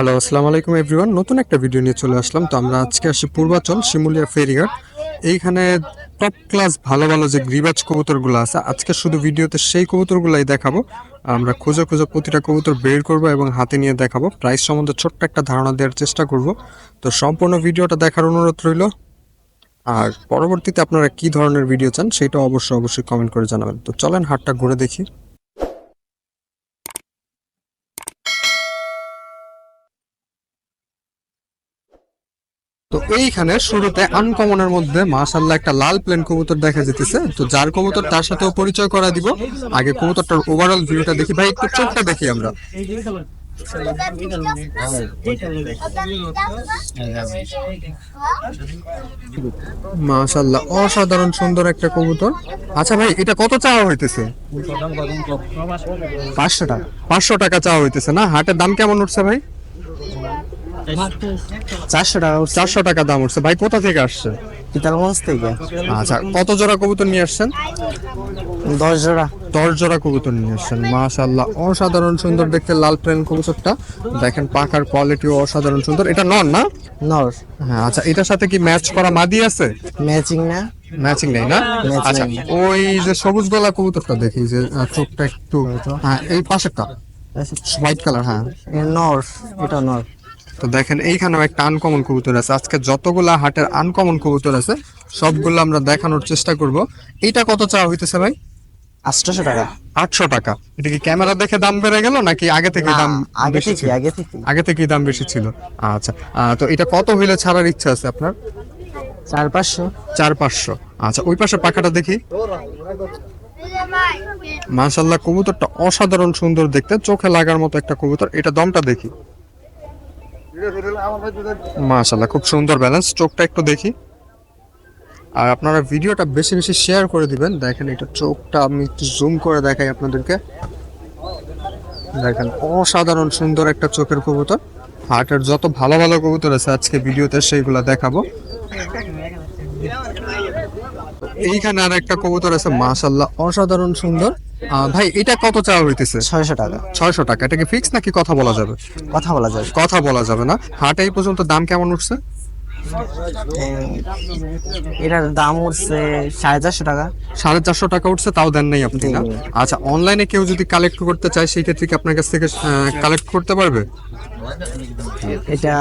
Hello আসসালামু আলাইকুম everyone নতুন একটা ভিডিও নিয়ে চলে আসলাম। তো আমরা আজকে আসি পূর্বাচল, শিমুলিয়া ফেরিঘাট এইখানে টপ ক্লাস ভালো ভালো যে গ্রিবাজ কবুতরগুলো আছে, আজকে শুধু ভিডিওতে সেই কবুতরগুলাই দেখাবো। আমরা খুঁজে খুঁজে প্রতিটা কবুতর বের করব এবং হাতে নিয়ে দেখাবো। প্রাইস সম্বন্ধে ছোট্ট একটা ধারণা দেওয়ার চেষ্টা করব। তো সম্পূর্ণ ভিডিওটা দেখার অনুরোধ রইল। আর পরবর্তীতে আপনারা কি ধরনের ভিডিও চান সেটা অবশ্যই অবশ্যই কমেন্ট করে জানাবেন। তো চলেন হাটটা ঘুরে দেখি। তো এইখানে শুরুতে আনকমনের মধ্যে মাশাল্লাহ একটা লাল প্লেন কবুতর দেখা যেতেছে। তো যার কবুতর তার সাথেও পরিচয় করা দিব। আগে কবুতরটার ওভারঅল ভিউটা দেখি। ভাই, একটু চোখটা দেখি আমরা। মাশাল্লাহ অসাধারণ সুন্দর একটা কবুতর। আচ্ছা ভাই, এটা কত চাওয়া হইতেছে? পাঁচশো টাকা। পাঁচশো টাকা চাওয়া হইতেছে না? হাটের দাম কেমন উঠছে ভাই? চারশো টাকা চারশো টাকা দাম উঠছে। ভাই কোথা থেকে আসছে? পিতালগঞ্জ থেকে। আচ্ছা কত জোড়া কবুতর নিয়ে আসছেন? দশ জোড়া। দশ জোড়া কবুতর নিয়ে আসছেন। মাশাল্লাহ অসাধারণ সুন্দর দেখতে লাল প্লেন কবুতরটা। দেখেন পাখার কোয়ালিটিও অসাধারণ সুন্দর। এটা নন না? নর। হ্যাঁ আচ্ছা এটার সাথে কি ম্যাচ করা মাদি আছে? ম্যাচিং না। ম্যাচিং নেই না? আচ্ছা ওই যে সবুজ গলা কবুতরটা দেখি যে চোখটা একটু হ্যাঁ এই পাশেরটা। হোয়াইট কালার হ্যাঁ। নর এটা নর। তো দেখেন এইখানেও একটা আনকমন কবুতর আছে। আজকে যতগুলা হাটের আনকমন কবুতর আছে সবগুলো আমরা দেখানোর চেষ্টা করব। এইটা কত চাওয়া হইতেছে ভাই? আটশোশো টাকা। আটশো টাকা। এটা কি ক্যামেরা দেখে দাম বেড়ে গেল নাকি আগে থেকে দাম আগে বেশি ছিল? আগে থেকে দাম বেশি ছিল। আচ্ছা তো এটা কত হইলে ছাড়ার ইচ্ছা আছে আপনার? চার পাঁচশো। চার পাঁচশো। আচ্ছা ওই পাশে পাখাটা দেখি। মাশাল্লাহ কবুতরটা অসাধারণ সুন্দর দেখতে। চোখে লাগার মতো একটা কবুতর। এটা দমটা দেখি। মাশাল্লাহ খুব সুন্দর ব্যালেন্স চোখটা একটু দেখি। আর আপনারা ভিডিওটা বেশি বেশি শেয়ার করে দিবেন। দেখেন এটা চোখটা, আমি একটু জুম করে দেখাই আপনাদেরকে। দেখেন, অসাধারণ সুন্দর একটা চোখের কবুতর। হাটের যত ভালো ভালো কবুতর আছে, আজকে ভিডিওতে সেইগুলা দেখাবো। এইখানে আর একটা কবুতর আছে মাশাল্লাহ অসাধারণ সুন্দর। ভাই এটা কত চাওয়া হইতেছে? ছয়শো টাকা। ছয়শো টাকা। এটা কি ফিক্স নাকি কথা বলা যাবে? কথা বলা যাবে। কথা বলা যাবে না। হাটে এই পর্যন্ত দাম কেমন উঠছে? এটার দাম উঠছে সাড়ে চারশো টাকা। সাড়ে চারশো টাকা উঠছে তাও দেন নাই আপনি না? আচ্ছা অনলাইনে কেউ যদি কালেক্ট করতে চায় সেই ক্ষেত্রে কি আপনার কাছ থেকে কালেক্ট করতে পারবে? এটা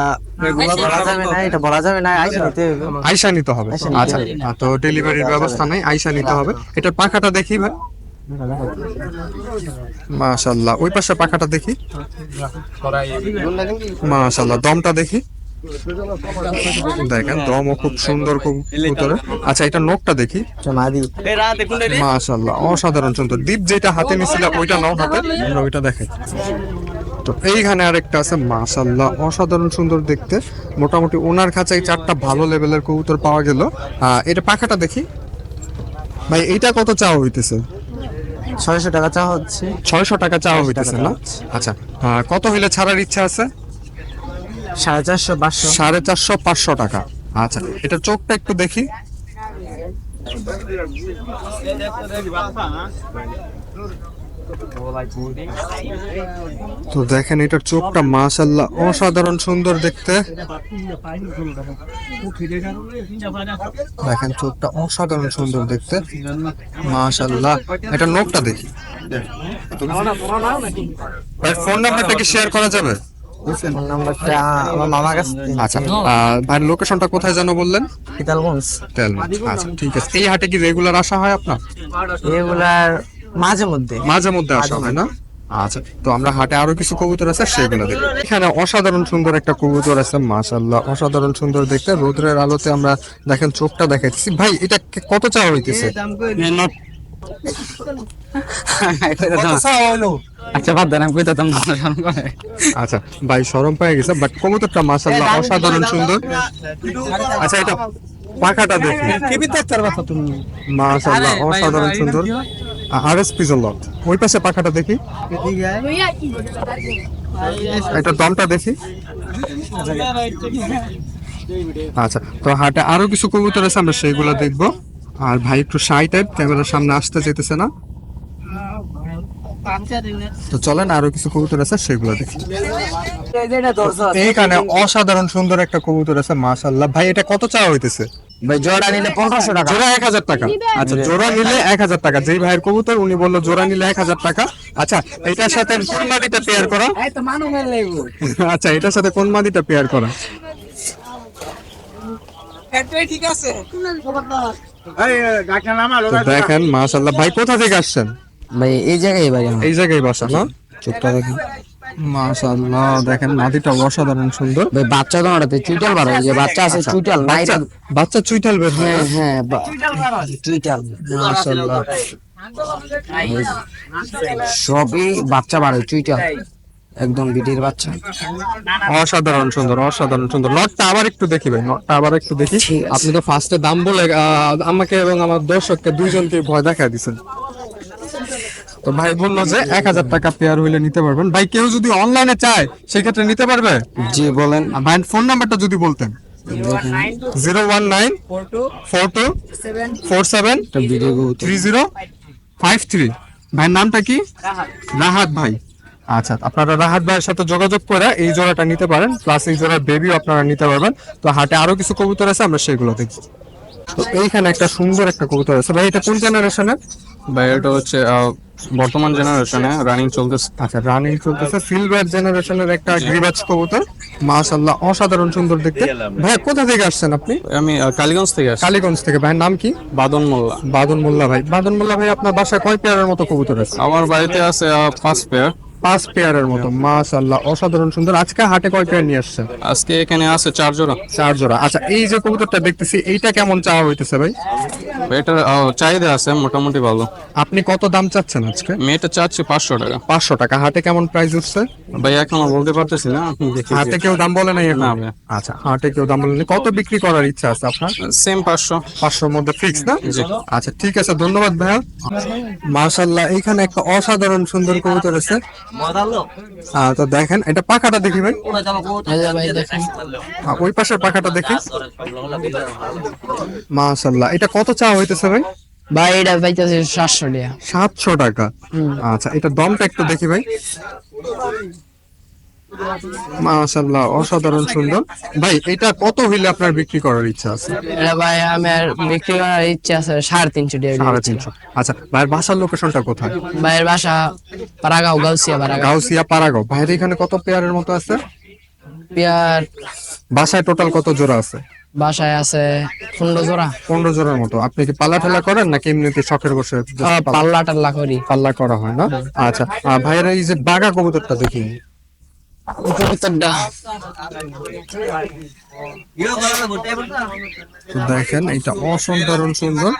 বলা যাবে না এটা বলা যাবে না আইসা নিতে হবে। আইসা নিতে হবে। আচ্ছা তো ডেলিভারির ব্যবস্থা নাই আইসা নিতে হবে। এটার পাখাটা দেখি ভাই। মাশাল্লাহ ওই পাশে পাখাটা দেখি। মাশাল্লাহ দমটা দেখি। দেখেন, দমও খুব সুন্দর কবুতরে আচ্ছা এটা নখটা দেখি। মাশাল্লাহ অসাধারণ সুন্দর। দ্বীপ যেটা হাতে নিছিল ওইটা নাও হাতে। আমরা ওইটা দেখাই। তো এইখানে আরেকটা আছে মাশাল্লাহ অসাধারণ সুন্দর দেখতে। মোটামুটি ওনার খাঁচায় চারটা ভালো লেভেলের কবুতর পাওয়া গেল। এটা পাখাটা দেখি। ভাই এইটা কত চাওয়া হইতেছে? ছয়শো টাকা চাওয়া হচ্ছে। ছয়শো টাকা চাওয়া হইতেছে না? আচ্ছা কত হইলে ছাড়ার ইচ্ছা আছে? সাড়ে চারশো পাঁচশো। সাড়ে চারশো পাঁচশো টাকা। আচ্ছা এটা চোখটা একটু দেখি। তো দেখেন এটার চোখটা মাশাল্লাহ অসাধারণ সুন্দর দেখতে। দেখেন চোখটা অসাধারণ সুন্দর দেখতে। মাশাল্লাহ এটা নখটা দেখি। ভাই ফোন নাম্বারটা কি শেয়ার করা যাবে? নাম্বারটা আমার মামার কাছে আচ্ছা আহ, লোকেশনটা কোথায় বললেন? আচ্ছা ঠিক আছে। এই হাটে কি রেগুলার আসা হয় আপনার? মাঝে মধ্যে মাঝে মধ্যে আসা হয় না? আচ্ছা তো আমরা হাটে আরও কিছু কবুতর আছে সেগুলো দেখি। এখানে অসাধারণ সুন্দর একটা কবুতর আছে মাশাল্লাহ অসাধারণ সুন্দর দেখতে। রোদ্রের আলোতে আমরা দেখেন চোখটা দেখাচ্ছি ভাই এটা কত চাওয়া হইতেছে? আচ্ছা বাদ দেন আমি কইতাম না করে। আচ্ছা ভাই সরম পেয়ে গেছে বাট কবুতরটা মাশাল্লাহ অসাধারণ সুন্দর। আচ্ছা এটা পাখাটা দেখি। মাশাল্লাহ অসাধারণ সুন্দর। আর এস পিজলট ওই পাশে পাখাটা দেখি। এটা দমটা দেখি। আচ্ছা তো হাটে আরও কিছু কবুতর আছে, আমরা সেইগুলো দেখব। আর ভাই একটু সাই টাইপ ক্যামেরার সামনে আসতে যেতেছে না। তো চলেন, আরও কিছু কবুতর আছে সেগুলো দেখি। এইখানে অসাধারণ সুন্দর একটা কবুতর আছে মাশাল্লাহ ভাই, এটা কত চাওয়া হইতেছে? ভাই জোড়া নিলে পনেরোশো টাকা। জোড়া এক হাজার টাকা। আচ্ছা জোড়া নিলে এক হাজার টাকা। যেই ভাইয়ের কবুতর উনি বলল জোড়া নিলে এক হাজার টাকা। আচ্ছা এটার সাথে কোন মাদিটা পেয়ার করা? আচ্ছা এটার সাথে কোন মাদিটা পেয়ার করা? তো দেখেন মাশাল্লাহ ভাই কোথা থেকে আসছেন? ভাই এই জায়গায় ভাই এই জায়গায় বসা না চোখটা দেখি মাশাল্লাহ দেখেন মাদিটা অসাধারণ সুন্দর। ভাই বাচ্চা তো ওটাতে চুইটাল বার যে বাচ্চা আছে চুইটাল না বাচ্চা চুইঠাল বের হ্যাঁ। হ্যাঁ চুইটাল মাশাল্লাহ সবই বাচ্চা বাড়ে চুইটাল। একদম বিটির বাচ্চা। অসাধারণ সুন্দর অসাধারণ সুন্দর। নটটা আবার একটু দেখি ভাই নটটা আবার একটু দেখি। আপনি তো ফার্স্টে দাম বলে আহ, আমাকে এবং আমার দর্শককে দুইজনকে ভয় দেখা দিছেন। তো ভাই বলল যে এক হাজার টাকা পেয়ার হইলে নিতে পারবেন। ভাই কেউ যদি অনলাইনে চায় সেক্ষেত্রে নিতে পারবে? জি বলেন। ভাই ফোন নাম্বারটা যদি বলতেন। Zero one nine four two four seven three zero five three. ভাইয়ের নামটা কি? রাহাত ভাই। আচ্ছা আপনারা রাহাত ভাইয়ের সাথে যোগাযোগ করে এই জোড়াটা নিতে পারেন প্লাস এই জোড়ার বেবিও আপনারা নিতে পারবেন। তো হাটে আরও কিছু কবুতর আছে আমরা সেগুলো দেখি। তো এইখানে একটা সুন্দর একটা কবুতর আছে। ভাই এটা কোন জেনারেশনের ভাই এটা হচ্ছে আহ, বর্তমান জেনারেশনে রানিং চলতেছে। আচ্ছা রানিং চলতেছে। সিলভার জেনারেশনের একটা গ্রিবাজ কবুতর। মাশাআল্লাহ অসাধারণ সুন্দর দেখতে। ভাই কোথা থেকে আসছেন আপনি? আমি কালীগঞ্জ থেকে আসছি। কালীগঞ্জ থেকে। ভাইয়ের নাম কি? বাদন মোল্লা। বাদন মোল্লা ভাই। বাদন মোল্লা ভাই আপনার বাসায় কয় পেয়ারের মতো কবুতর আছে? আমার বাড়িতে আছে ফার্স্ট পেয়ার পাঁচ পেয়ারের মতো। মাশাআল্লাহ অসাধারণ সুন্দর। আজকে হাটে কয় পেয়ার নিয়ে আসছেন? আজকে এখানে আছে চার জোড়া। চার জোড়া। আচ্ছা এই যে কবুতরটা দেখতেছি এইটা কেমন চাওয়া হইতেছে ভাই? এটার চাহিদা আছে মোটামুটি ভালো। আপনি কত দাম চাচ্ছেন আজকে? মেয়েটা চাচ্ছি পাঁচশো টাকা। পাঁচশো টাকা। হাটে কেমন প্রাইস উঠছে? ভাই এখন বলতে পারতেছি না দেখি হাটে কেউ দাম বলে নাই না আচ্ছা হাটে কেউ দাম বলে। কত বিক্রি করার ইচ্ছা আছে আপনার? সেম পাঁচশো। পাঁচশোর মধ্যে ফিক্স না? আচ্ছা ঠিক আছে ধন্যবাদ ভাইয়া। মাশাল্লাহ এইখানে একটা অসাধারণ সুন্দর কবুতর আছে। তো দেখেন এটা পাখাটা দেখি ভাই। ওই পাশের পাখাটা দেখি। মাশাল্লাহ এটা কত চা হইতেছে ভাই? ভাই এটা পাইতেছে সাতশো টাকা। সাতশো টাকা। আচ্ছা এটা দমটা একটু দেখি ভাই। মাশাল্লাহ অসাধারণ সুন্দর। ভাই এটা কত হইলে আপনার বিক্রি করার ইচ্ছা আছে? এটা ভাই আমার বিক্রি করার ইচ্ছা আছে সাড়ে তিনশো টাকা সাড়ে তিনশো। আচ্ছা ভাইয়ের বাসার লোকেশনটা কোথায়? ভাইয়ের বাসা পারাগাঁও গাউসিয়া পারাগাঁও। গাউসিয়া পারাগাঁও। ভাইয়ের এখানে কত পেয়ারের মতো আছে? পেয়ার বাসায় টোটাল কত জোড়া আছে? বাসায় আছে পনেরো জোড়া। পনেরো জোড়ার মতো। আপনি কি পাল্লা ঠেলা করেন নাকি এমনিতে শখের বসে পাল্লা- টাল্লা করি। পাল্লা করা হয় না? আচ্ছা। ভাইয়ের এই যে বাঘা কবুতরটা দেখি। দেখেন এটা অসাধারণ সুন্দর।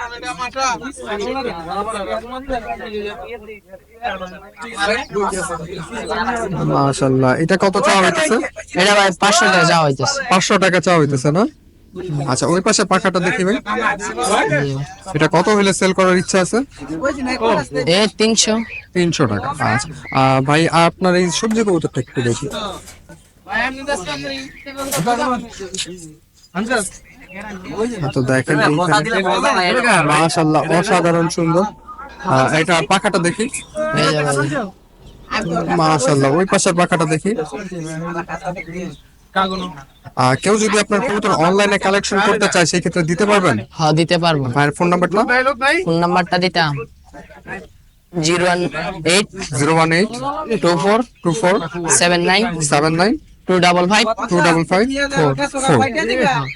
মাশাল্লাহ এটা কত চাওয়া হইতেছে? এটা ভাই পাঁচশো টাকা যাওয়া হইতেছে। পাঁচশো টাকা চাওয়া হইতেছে না? আচ্ছা ওই পাশে পাখাটা দেখি ভাই। এটা কত হলে সেল করার ইচ্ছা আছে? এ তিনশো। তিনশো টাকা আচ্ছা। ভাই আপনার এই সবজি কবুতরটা একটু দেখি। হ্যাঁ, তো দেখেন মাশাল্লাহ অসাধারণ সুন্দর। এটা পাখাটা দেখি। মাশাল্লাহ ওই পাশের পাখাটা দেখি। কেউ যদি আপনার কবুতর অনলাইনে কালেকশন করতে চায় সেই ক্ষেত্রে দিতে পারবেন? হ্যাঁ দিতে পারব। ভাইয়ের ফোন নাম্বারটা ফোন নাম্বারটা দিতাম। Zero one eight zero one eight two four two four seven nine seven nine two double five two double five four four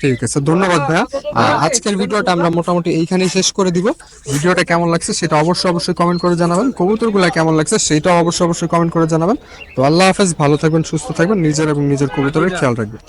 ঠিক আছে ধন্যবাদ ভাইয়া। আর আজকের ভিডিওটা আমরা মোটামুটি এইখানেই শেষ করে দিব। ভিডিওটা কেমন লাগছে সেটা অবশ্যই অবশ্যই কমেন্ট করে জানাবেন। কবুতরগুলো কেমন লাগছে সেটাও অবশ্যই অবশ্যই কমেন্ট করে জানাবেন। তো আল্লাহ হাফেজ ভালো থাকবেন সুস্থ থাকবেন নিজের এবং নিজের কবুতরের খেয়াল রাখবেন।